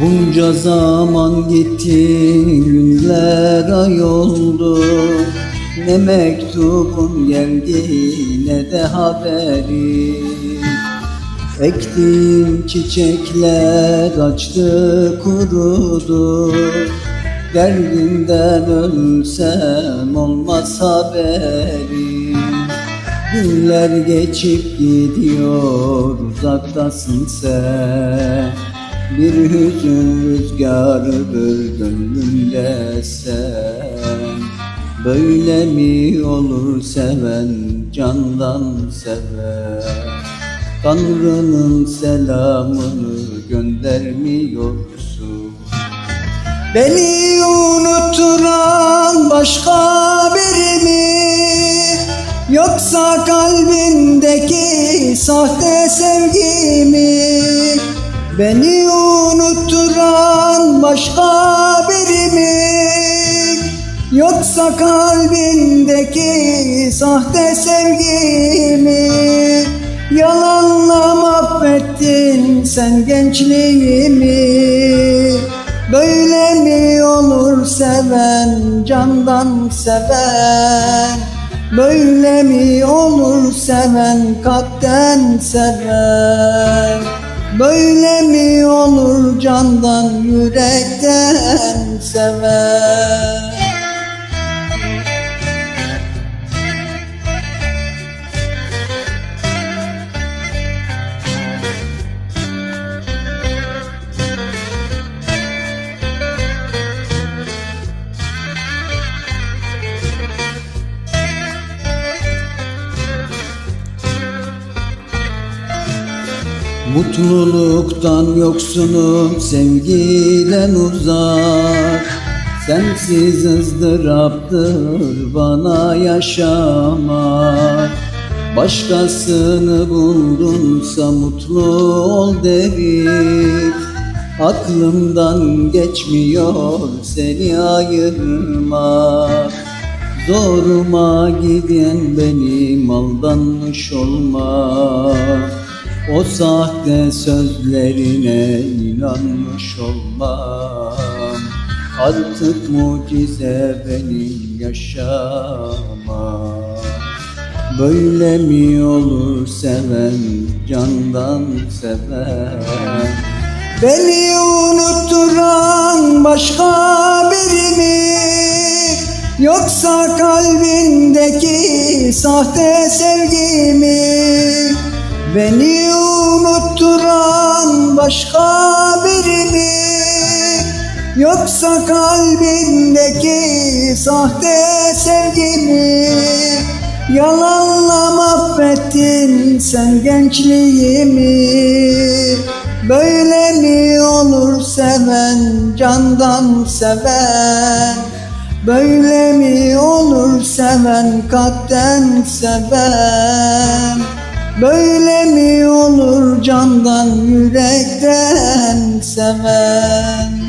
Bunca zaman gitti günler ay oldu. Ne mektubun geldi ne de haberi. Ektiğim çiçekler açtı kurudu. Derdimden ölsem olmaz haberi. Günler geçip gidiyor uzaktasın sen Bir hüzün rüzgarıdır gönlümde sen Böyle mi olur seven candan sever Tanrı'nın selamını göndermiyorsun Beni unutturan başka biri mi? Yoksa kalbindeki sahte sevgi mi? Beni unutturan başka biri mi? Yoksa kalbindeki sahte sevgi mi? Yalanla mahvettin sen gençliğimi Böyle mi olur seven candan seven Böyle mi olur seven kalpten seven Böyle mi olur candan yürekten seven Mutluluktan yoksunum, sevgiden uzak. Sensiz ızdıraptır bana yaşamak. Başkasını buldunsa mutlu ol derim Aklımdan geçmiyor seni ayırmak. Zoruma giden benim aldanmış olmak o sahte sözlerine inanmış olmam Artık mucize benim yaşamam Böyle mi olur seven candan seven Beni unutturan başka biri mi? Yoksa kalbindeki sahte sevgi mi? Beni unutturan başka biri mi? Yoksa kalbindeki sahte sevgi mi? Yalanla mahvettin sen gençliğimi Böyle mi olur seven candan seven Böyle mi olur seven kalpten seven Böyle mi olur candan yürekten seven